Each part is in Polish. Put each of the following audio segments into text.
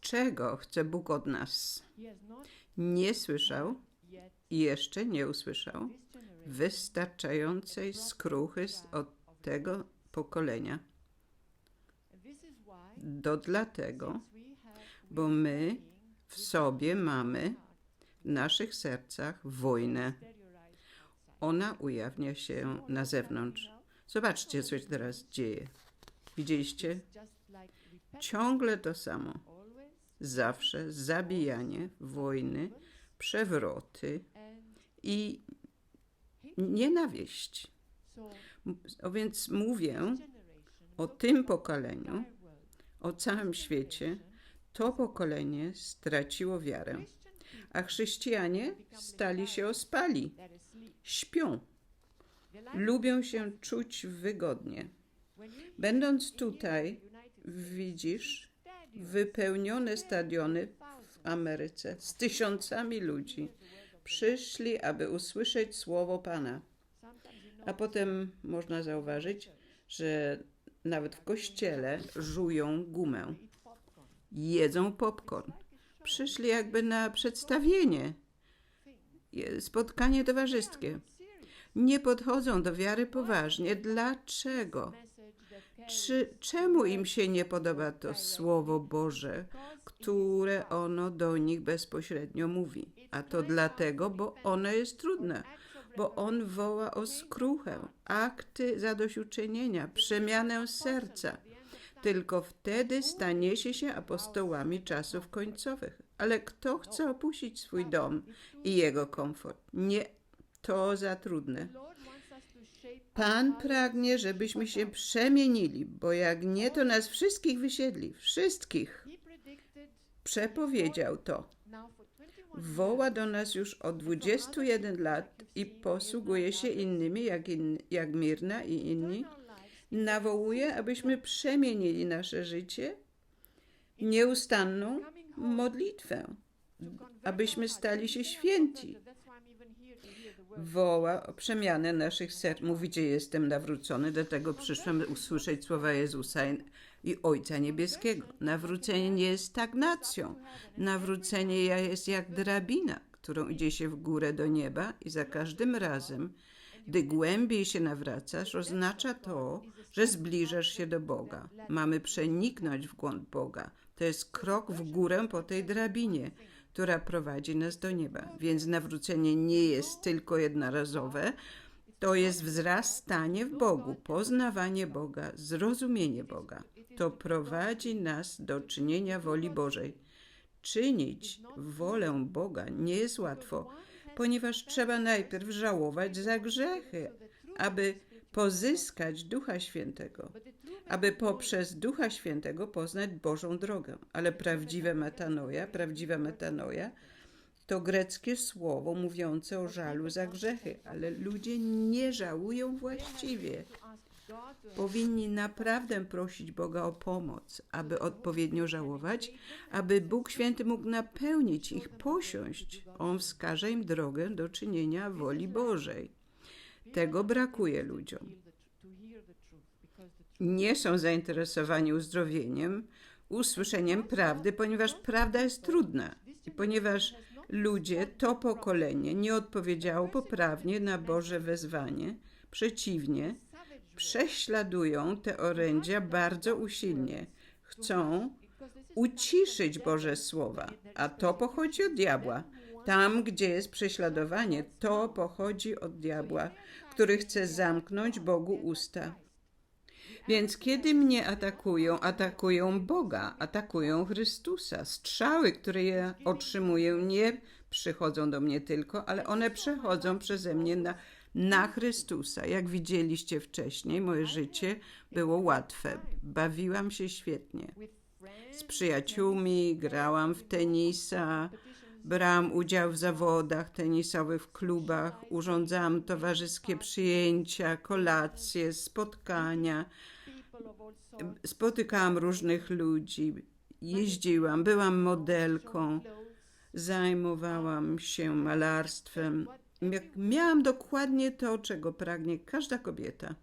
Czego chce Bóg od nas? Nie słyszał i jeszcze nie usłyszał wystarczającej skruchy od tego pokolenia. Do dlatego, bo my w sobie mamy w naszych sercach wojnę. Ona ujawnia się na zewnątrz. Zobaczcie, co się teraz dzieje. Widzieliście? Ciągle to samo. Zawsze zabijanie, wojny, przewroty i nienawiść. O więc mówię o tym pokoleniu, o całym świecie. To pokolenie straciło wiarę, a chrześcijanie stali się ospali, śpią, lubią się czuć wygodnie. Będąc tutaj, widzisz wypełnione stadiony w Ameryce z tysiącami ludzi. Przyszli, aby usłyszeć słowo Pana. A potem można zauważyć, że nawet w kościele żują gumę, jedzą popcorn. Przyszli jakby na przedstawienie, spotkanie towarzyskie. Nie podchodzą do wiary poważnie. Dlaczego? Czy, czemu im się nie podoba to Słowo Boże, które ono do nich bezpośrednio mówi? A to dlatego, bo ono jest trudne, bo on woła o skruchę, akty zadośćuczynienia, przemianę serca. Tylko wtedy staniecie się apostołami czasów końcowych. Ale kto chce opuścić swój dom i jego komfort? Nie, to za trudne. Pan pragnie, żebyśmy się przemienili, bo jak nie, to nas wszystkich wysiedli. Wszystkich. Przepowiedział to. Woła do nas już od 21 lat i posługuje się innymi, jak, in, jak Mirna i inni. Nawołuje, abyśmy przemienili nasze życie nieustanną modlitwę, abyśmy stali się święci. Woła o przemianę naszych serc. Mówicie, jestem nawrócony, dlatego przyszłem usłyszeć słowa Jezusa i- Ojca Niebieskiego. Nawrócenie nie jest stagnacją. Nawrócenie jest jak drabina, którą idzie się w górę do nieba i za każdym razem, gdy głębiej się nawracasz, oznacza to, że zbliżasz się do Boga. Mamy przeniknąć w głąb Boga. To jest krok w górę po tej drabinie, która prowadzi nas do nieba. Więc nawrócenie nie jest tylko jednorazowe, to jest wzrastanie w Bogu, poznawanie Boga, zrozumienie Boga. To prowadzi nas do czynienia woli Bożej. Czynić wolę Boga nie jest łatwo, ponieważ trzeba najpierw żałować za grzechy, aby pozyskać Ducha Świętego, aby poprzez Ducha Świętego poznać Bożą drogę. Ale prawdziwe metanoja, prawdziwa metanoja to greckie słowo mówiące o żalu za grzechy, ale ludzie nie żałują właściwie. Powinni naprawdę prosić Boga o pomoc, aby odpowiednio żałować, aby Bóg Święty mógł napełnić ich, posiąść. On wskaże im drogę do czynienia woli Bożej. Tego brakuje ludziom. Nie są zainteresowani uzdrowieniem, usłyszeniem prawdy, ponieważ prawda jest trudna i ponieważ ludzie, to pokolenie nie odpowiedziało poprawnie na Boże wezwanie, przeciwnie, prześladują te orędzia bardzo usilnie. Chcą uciszyć Boże słowa, a to pochodzi od diabła. Tam, gdzie jest prześladowanie, to pochodzi od diabła, który chce zamknąć Bogu usta. Więc kiedy mnie atakują, atakują Boga, atakują Chrystusa. Strzały, które ja otrzymuję, nie przychodzą do mnie tylko, ale one przechodzą przeze mnie na, na Chrystusa. Jak widzieliście wcześniej, moje życie było łatwe. Bawiłam się świetnie. Z przyjaciółmi grałam w tenisa, brałam udział w zawodach tenisowych w klubach, urządzałam towarzyskie przyjęcia, kolacje, spotkania. Spotykałam różnych ludzi, jeździłam, byłam modelką, zajmowałam się malarstwem. Mia- Miałam dokładnie to, czego pragnie każda kobieta.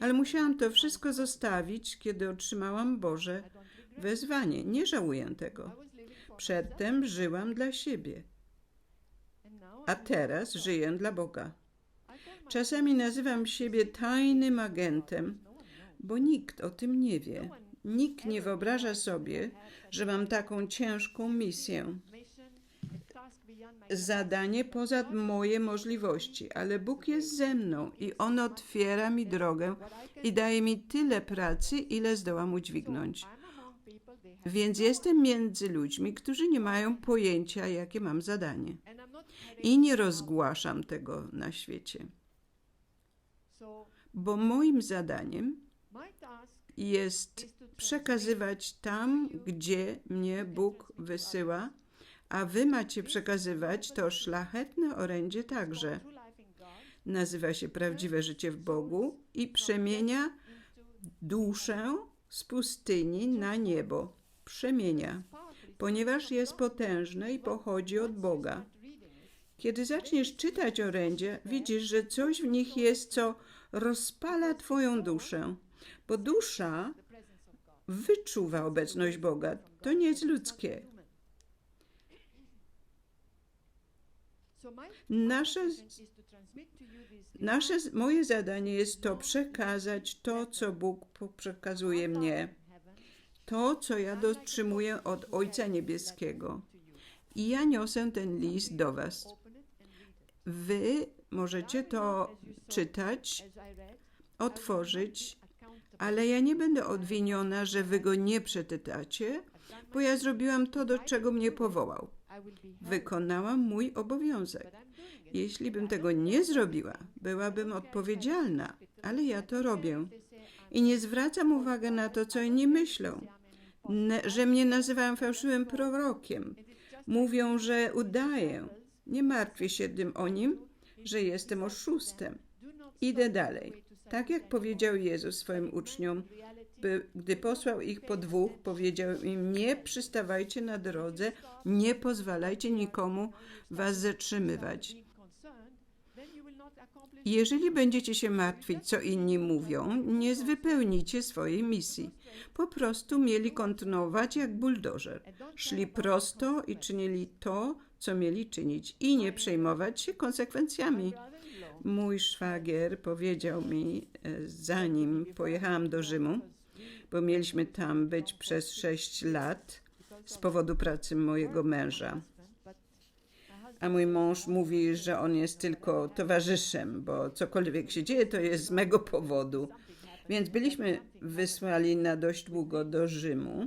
Ale musiałam to wszystko zostawić, kiedy otrzymałam Boże wezwanie. Nie żałuję tego. Przedtem żyłam dla siebie, a teraz żyję dla Boga. Czasami nazywam siebie tajnym agentem, bo nikt o tym nie wie. Nikt nie wyobraża sobie, że mam taką ciężką misję, zadanie poza moje możliwości, ale Bóg jest ze mną i On otwiera mi drogę i daje mi tyle pracy, ile zdołam udźwignąć. Więc jestem między ludźmi, którzy nie mają pojęcia, jakie mam zadanie. I nie rozgłaszam tego na świecie, bo moim zadaniem jest przekazywać tam, gdzie mnie Bóg wysyła, a wy macie przekazywać to szlachetne orędzie także. Nazywa się prawdziwe życie w Bogu i przemienia duszę z pustyni na niebo. Przemienia, ponieważ jest potężne i pochodzi od Boga. Kiedy zaczniesz czytać orędzia, widzisz, że coś w nich jest, co rozpala Twoją duszę, bo dusza wyczuwa obecność Boga. To nie jest ludzkie. Nasze, nasze, moje zadanie jest to przekazać to, co Bóg przekazuje mnie, to, co ja dotrzymuję od Ojca Niebieskiego. I ja niosę ten list do Was. Wy możecie to czytać, otworzyć, ale ja nie będę odwiniona, że Wy go nie przeczytacie, bo ja zrobiłam to, do czego mnie powołał. Wykonałam mój obowiązek. Jeśli bym tego nie zrobiła, byłabym odpowiedzialna, ale ja to robię. I nie zwracam uwagi na to, co inni myślą, że mnie nazywają fałszywym prorokiem. Mówią, że udaję. Nie martwię się tym o nim, że jestem oszustem. Idę dalej. Tak jak powiedział Jezus swoim uczniom, gdy posłał ich po dwóch, powiedział im: Nie przystawajcie na drodze, nie pozwalajcie nikomu was zatrzymywać. Jeżeli będziecie się martwić, co inni mówią, nie wypełnicie swojej misji. Po prostu mieli kontynuować jak buldożer. Szli prosto i czynili to, co mieli czynić, i nie przejmować się konsekwencjami. Mój szwagier powiedział mi, e, zanim pojechałam do Rzymu, bo mieliśmy tam być przez sześć lat z powodu pracy mojego męża. A mój mąż mówi, że on jest tylko towarzyszem, bo cokolwiek się dzieje, to jest z mego powodu. Więc byliśmy wysłani na dość długo do Rzymu,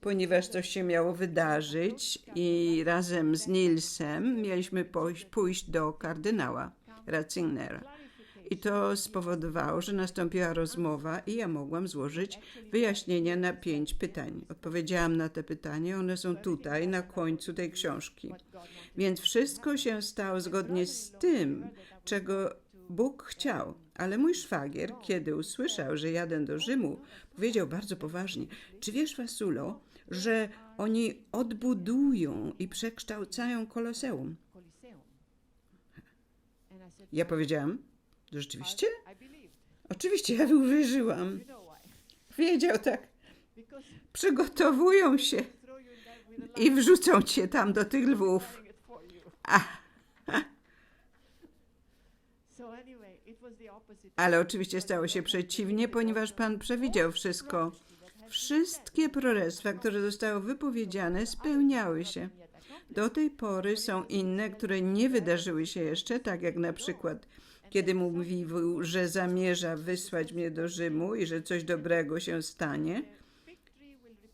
ponieważ coś się miało wydarzyć i razem z Nilsem mieliśmy pójść, pójść do kardynała Ratzinera. I to spowodowało, że nastąpiła rozmowa i ja mogłam złożyć wyjaśnienia na pięć pytań. Odpowiedziałam na te pytania, one są tutaj, na końcu tej książki. Więc wszystko się stało zgodnie z tym, czego Bóg chciał. Ale mój szwagier, kiedy usłyszał, że jadę do Rzymu, powiedział bardzo poważnie: Czy wiesz, Wasulo, że oni odbudują i przekształcają koloseum? Ja powiedziałam: Rzeczywiście? Oczywiście, ja uwierzyłam. Wiedział tak. Przygotowują się i wrzucą cię tam do tych lwów. Ale oczywiście stało się przeciwnie, ponieważ Pan przewidział wszystko. Wszystkie proroctwa, które zostały wypowiedziane, spełniały się. Do tej pory są inne, które nie wydarzyły się jeszcze, tak jak na przykład kiedy mówił, że zamierza wysłać mnie do Rzymu i że coś dobrego się stanie,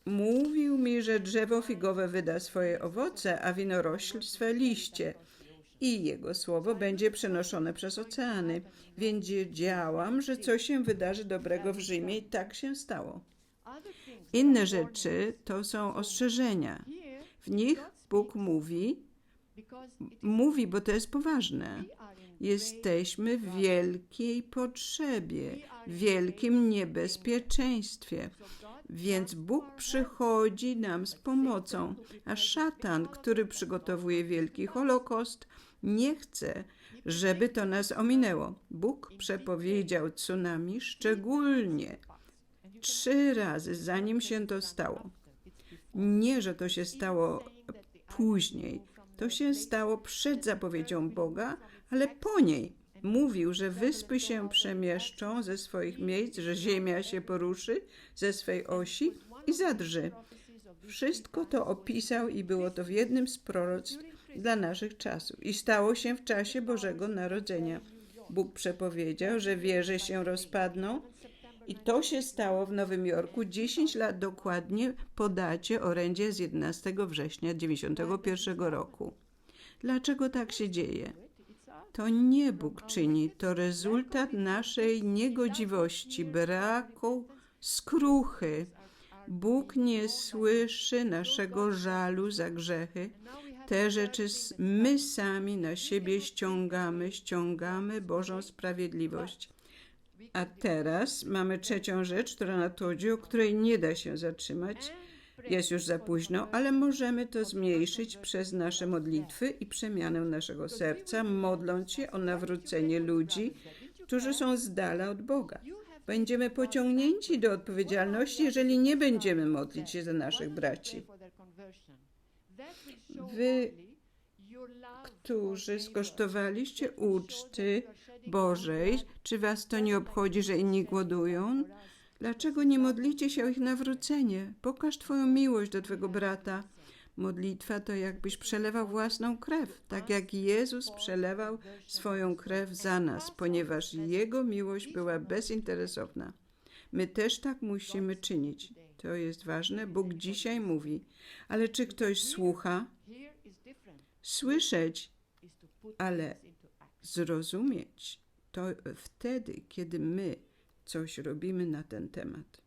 mówił mi, że drzewo figowe wyda swoje owoce, a winorośl swe liście i jego słowo będzie przenoszone przez oceany. Więc wiedziałam, że coś się wydarzy dobrego w Rzymie i tak się stało. Inne rzeczy to są ostrzeżenia. W nich Bóg mówi, mówi, bo to jest poważne. Jesteśmy w wielkiej potrzebie, wielkim niebezpieczeństwie. Więc Bóg przychodzi nam z pomocą, a szatan, który przygotowuje wielki holokost, nie chce, żeby to nas ominęło. Bóg przepowiedział tsunami szczególnie trzy razy, zanim się to stało. Nie, że to się stało później. To się stało przed zapowiedzią Boga, ale po niej. Mówił, że wyspy się przemieszczą ze swoich miejsc, że ziemia się poruszy ze swej osi i zadrży. Wszystko to opisał i było to w jednym z proroctw dla naszych czasów. I stało się w czasie Bożego Narodzenia. Bóg przepowiedział, że wieże się rozpadną i to się stało w Nowym Jorku 10 lat dokładnie po dacie orędzie z 11 września 91 roku. Dlaczego tak się dzieje? To nie Bóg czyni, to rezultat naszej niegodziwości, braku skruchy. Bóg nie słyszy naszego żalu za grzechy. Te rzeczy my sami na siebie ściągamy, ściągamy Bożą sprawiedliwość. A teraz mamy trzecią rzecz, która nadchodzi, o której nie da się zatrzymać. Jest już za późno, ale możemy to zmniejszyć przez nasze modlitwy i przemianę naszego serca, modląc się o nawrócenie ludzi, którzy są z dala od Boga. Będziemy pociągnięci do odpowiedzialności, jeżeli nie będziemy modlić się za naszych braci. Wy, którzy skosztowaliście uczty Bożej, czy was to nie obchodzi, że inni głodują? Dlaczego nie modlicie się o ich nawrócenie? Pokaż Twoją miłość do Twego brata. Modlitwa to jakbyś przelewał własną krew, tak jak Jezus przelewał swoją krew za nas, ponieważ Jego miłość była bezinteresowna. My też tak musimy czynić. To jest ważne. Bóg dzisiaj mówi, ale czy ktoś słucha? Słyszeć, ale zrozumieć to wtedy, kiedy my coś robimy na ten temat.